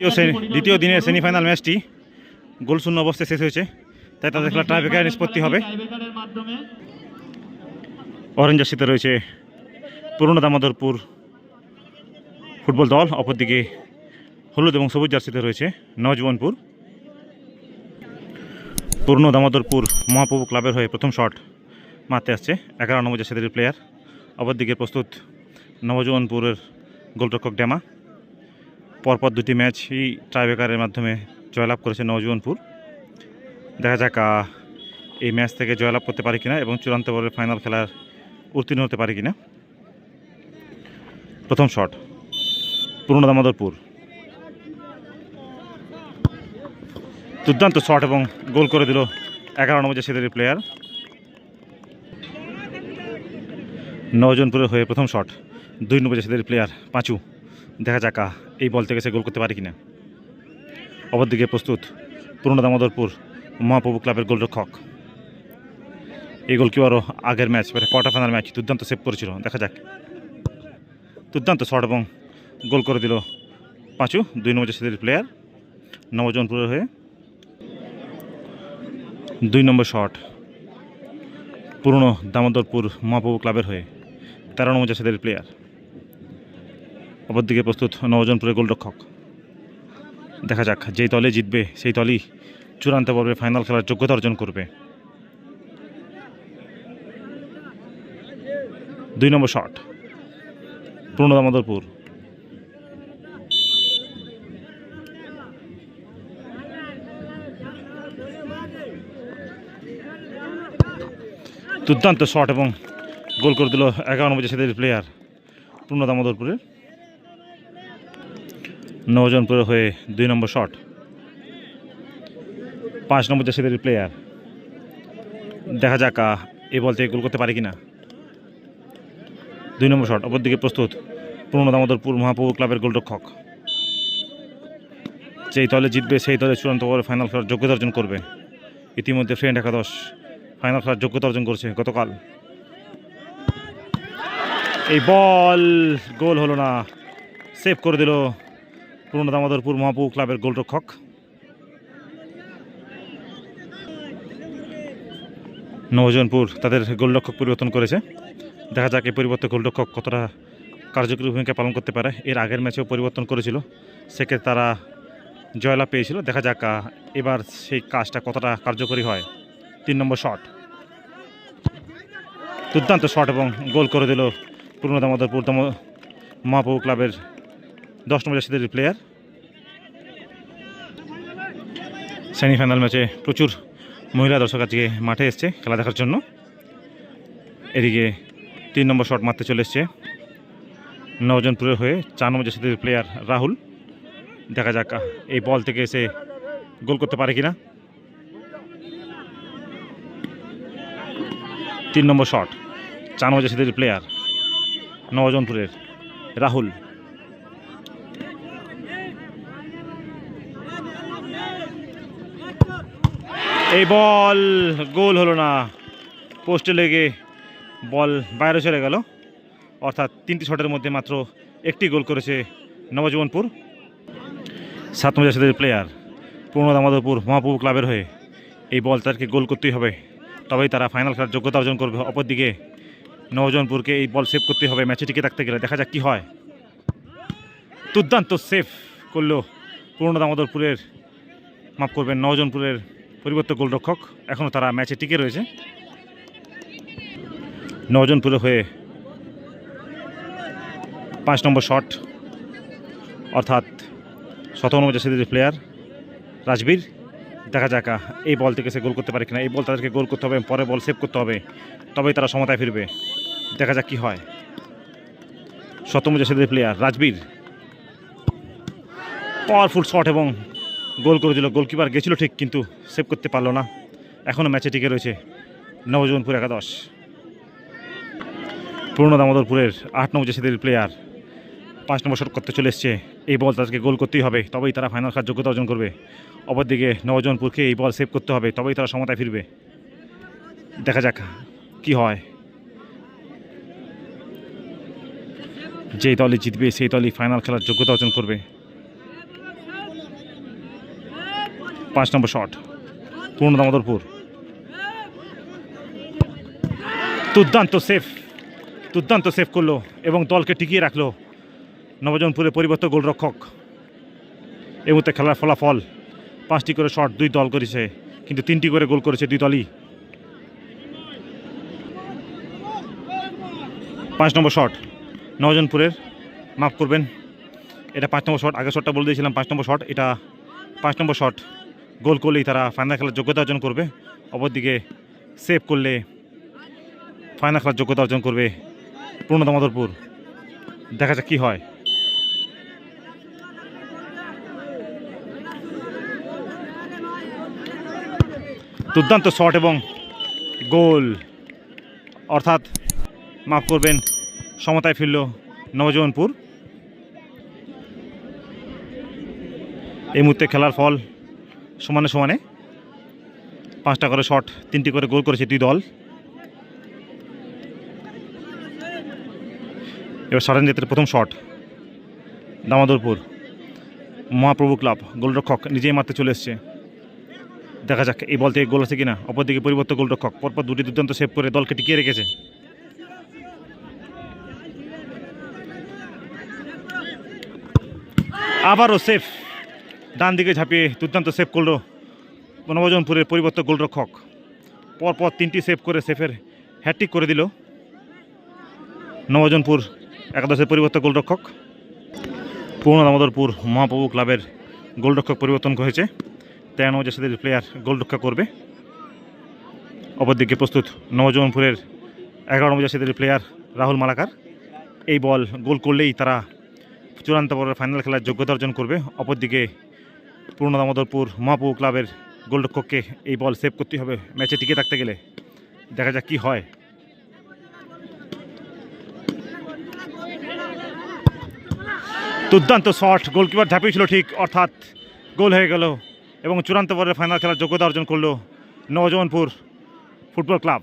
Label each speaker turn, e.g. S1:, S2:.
S1: দ্বিতীয় দিনের সেমিফাইনাল ম্যাচটি গোল শূন্য অবস্থায় শেষ হয়েছে। তাই তাদের খেলা টাইব্রেকার নিষ্পত্তি হবে। অরেঞ্জ জার্সিতে রয়েছে পুরনো দামোদরপুর ফুটবল দল অপরদিকে হলুদ এবং সবুজ জার্সিতে রয়েছে নজবনপুর পুরনো দামোদরপুর মহাপ্রভু ক্লাবের হয়ে প্রথম শট মারতে আসছে এগারো নম্বর জার্সিদের প্লেয়ার অপরদিকে প্রস্তুত নবজীবনপুরের গোলরক্ষক ড্যামা পরপর দুটি ম্যাচই ট্রাইবেকারের মাধ্যমে জয়লাভ করেছে নবজীবনপুর দেখা যাক এই ম্যাচ থেকে জয়লাভ করতে পারে কিনা এবং চূড়ান্ত পর্বে ফাইনাল খেলার উত্তীর্ণ হতে পারে কিনা। প্রথম শট পুরনো দামোদরপুর। দুর্দান্ত শট এবং গোল করে দিল এগারো নম্বর জাসিদের প্লেয়ার নজনপুরের হয়ে প্রথম শট দুই নম্বর জাসিদের প্লেয়ার পাঁচু। দেখা যাক এই বল থেকে সে গোল করতে পারে কিনা। অপরদিকে প্রস্তুত পুরনো দামোদরপুর মহাপ্রভু ক্লাবের গোলরক্ষক। এই গোলকিপারও আগের ম্যাচ মানে কোয়ার্টার ফাইনাল ম্যাচ, দুর্দান্ত সেভ করেছিল। দেখা যাক। দুর্দান্ত শট এবং গোল করে দিল পাঁচু, দুই নম্বর জাসিদের প্লেয়ার নবজনপুরের হয়ে। দুই নম্বর শট পুরনো দামোদরপুর মহাপ্রভু ক্লাবের হয়ে, তেরো নম্বর জাসিদের প্লেয়ার অপরদিকে প্রস্তুত নবজনপুরের গোলরক্ষক। দেখা যাক, যেই দলে জিতবে, সেই দলই চূড়ান্ত পর্বে ফাইনাল খেলার যোগ্যতা অর্জন করবে। দুই নম্বর শট পূর্ণ দুর্দান্ত শট এবং গোল করে দিল এগারো নম্বর জাসিদের প্লেয়ার পূর্ণ দামোদরপুরের। নজনপুরের হয়ে দুই নম্বর শট। পাঁচ নম্বর জাসিদের প্লেয়ার দেখা যাক এই বল থেকে গোল করতে পারে কিনা। দুই নম্বর শট, অপরদিকে প্রস্তুত পুরনো দামোদরপুর মহাপ্রভু ক্লাবের গোলরক্ষক। যেই দলে জিতবে, সেই দলে চূড়ান্ত পর্বে ফাইনাল খেলার যোগ্যতা অর্জন করবে। ইতিমধ্যে ফ্রেন্ড একাদশ ফাইনাল খেলার যোগ্যতা অর্জন করছে গতকাল। এই বল গোল হলো না সেভ করে দিল পুরনো দামোদরপুর মহাপ্রভু ক্লাবের গোলরক্ষক। নবজনপুর তাদের গোলরক্ষক পরিবর্তন করেছে। দেখা যাক এই পরিবর্তে গোলরক্ষক কতটা কার্যকরী ভূমিকা পালন করতে পারে। এর আগের ম্যাচেও পরিবর্তন করেছিল। সেক্ষেত্রে তারা জয়লাভ পেয়েছিল। দেখা যাক এবার সেই কাজটা কতটা কার্যকরী হয়। তিন নম্বর শট। দুর্দান্ত শট এবং গোল করে দিল পুরনো দামোদরপুর দম মহাপ্রভু ক্লাবের দশ নম্বর জাসিদের প্লেয়ার সেমিফাইনাল ম্যাচে প্রচুর মহিলা দর্শক আজকে মাঠে এসছে খেলা দেখার জন্য। এদিকে তিন নম্বর শট মারতে চলে এসছে নজনপুরের হয়ে। চার নম্বর জাসিদের প্লেয়ার রাহুল। দেখা যাক এই বল থেকে এসে গোল করতে পারে কিনা। তিন নম্বর শট চার নম্বর জার্সিদের প্লেয়ার নজনপুরের রাহুল। এই বল, গোল হলো না। পোস্টে লেগে বল বাইরে চলে গেল। অর্থাৎ তিনটি শটের মধ্যে মাত্র একটি গোল করেছে নবজীবনপুর। সাত জাসিদের প্লেয়ার পূর্ণ দামোদরপুর মহাপ্রভু ক্লাবের হয়ে এই বল তাদেরকে গোল করতেই হবে। তবেই তারা ফাইনাল খেলার যোগ্যতা অর্জন করবে। অপরদিকে নবজনপুরকে এই বল সেভ করতে হবে। ম্যাচে টিকে থাকতে গেলে দেখা যাক কী হয়। দুর্দান্ত সেভ করল পুরনো দামোদরপুরের, মাফ করবেন নজনপুরের পরিবর্তন গোলরক্ষক। এখনও তারা ম্যাচে টিকে রয়েছে। নজনপুরে হয়ে পাঁচ নম্বর শট। অর্থাৎ নম্বর জাসিদের প্লেয়ার রাজবীর। দেখা যাক এই বল থেকে সে গোল করতে পারে কিনা। এই বল তাদেরকে গোল করতে হবে পরে বল সেভ করতে হবে। তবেই তারা সমতায় ফিরবে। দেখা যাক কী হয়। সপ্তম জাসিদের প্লেয়ার রাজবীর। পাওয়ারফুল শট এবং গোল করে দিল গোলকিপার গেছিল ঠিক, কিন্তু সেভ করতে পারল না। এখনও ম্যাচে টিকে রয়েছে নবজীবনপুর একাদশ। পুরনো দামোদরপুরের আট নম্বর জাসিদের প্লেয়ার পাঁচ নম্বর শট করতে চলে এসছে। এই বল তাদেরকে গোল করতেই হবে, তবেই তারা ফাইনাল খেলার যোগ্যতা অর্জন করবে। অপরদিকে নবজনপুরকে এই বল সেভ করতে হবে, তবেই তারা সমতায় ফিরবে। দেখা যাক কি হয়। যেই দলই জিতবে, সেই দলই ফাইনাল খেলার যোগ্যতা অর্জন করবে। পাঁচ নম্বর শট। পূর্ণ দামোদরপুর দুর্দান্ত সেফ দুর্দান্ত সেফ করল এবং দলকে টিকিয়ে রাখল নবজনপুরের পরিবর্তন গোলরক্ষক। এই মুহূর্তে খেলার ফলাফল, পাঁচটি করে শট দুই দল করেছে, কিন্তু তিনটি করে গোল করেছে দুই দলই। পাঁচ নম্বর শট নবজনপুরের, মাফ করবেন, এটা পাঁচ নম্বর শট আগের শটটা বলে দিয়েছিলাম, পাঁচ নম্বর শট এটা পাঁচ নম্বর শট গোল করলেই তারা ফাইনাল খেলার যোগ্যতা অর্জন করবে। অপরদিকে সেভ করলে ফাইনাল খেলার যোগ্যতা অর্জন করবে পূর্ণ দামোদরপুর দেখা যাক কী হয়। দুর্দান্ত শট এবং গোল। অর্থাৎ মাফ করবেন, সমতায় ফিরল নবজীবনপুর। এই মুহূর্তে খেলার ফল সমানে সমানে। পাঁচটা করে শট, তিনটি করে গোল করেছে দুই দল। এবার সারেন সারেন্দ্রের প্রথম শট। দামোদরপুর মহাপ্রভু ক্লাব গোলরক্ষক নিজেই মারতে চলে এসছে। দেখা যাক এই বল থেকে গোল আছে কিনা। অপরদিকে পরিবর্তন গোলরক্ষক পরপর দুটি দুর্দান্ত সেভ করে দলকে টিকিয়ে রেখেছে। আবারও সেফ ডান দিকে ঝাঁপিয়ে দুর্দান্ত সেভ করল নবজনপুরের পরিবর্তন গোলরক্ষক। পরপর তিনটি সেভ করে সেফের হ্যাট্রিক করে দিল নবজনপুর একাদশের পরিবর্তন গোলরক্ষক। পূর্ণ দামোদরপুর মহাপ্রভু ক্লাবের গোলরক্ষক পরিবর্তন হয়েছে। তেরো নম্বর জাসিদের প্লেয়ার গোলরক্ষা করবে। অপরদিকে প্রস্তুত নবজনপুরের এগারো নম্বর প্লেয়ার রাহুল মালাকার। এই বল গোল করলেই তারা চূড়ান্ত পর্বের ফাইনাল খেলার যোগ্যতা অর্জন করবে। অপরদিকে পূর্ণ দামোদরপুর মহাপ্রভু ক্লাবের গোলরক্ষককে এই বল সেভ করতে হবে ম্যাচে টিকে থাকতে গেলে। দেখা যাক কী হয়। দুর্দান্ত শট, গোলকিপার ঝাঁপিয়েছিল ঠিক, অর্থাৎ গোল হয়ে গেল এবং চূড়ান্ত পর্বে ফাইনাল খেলার যোগ্যতা অর্জন করল নবজওয়ানপুর ফুটবল ক্লাব।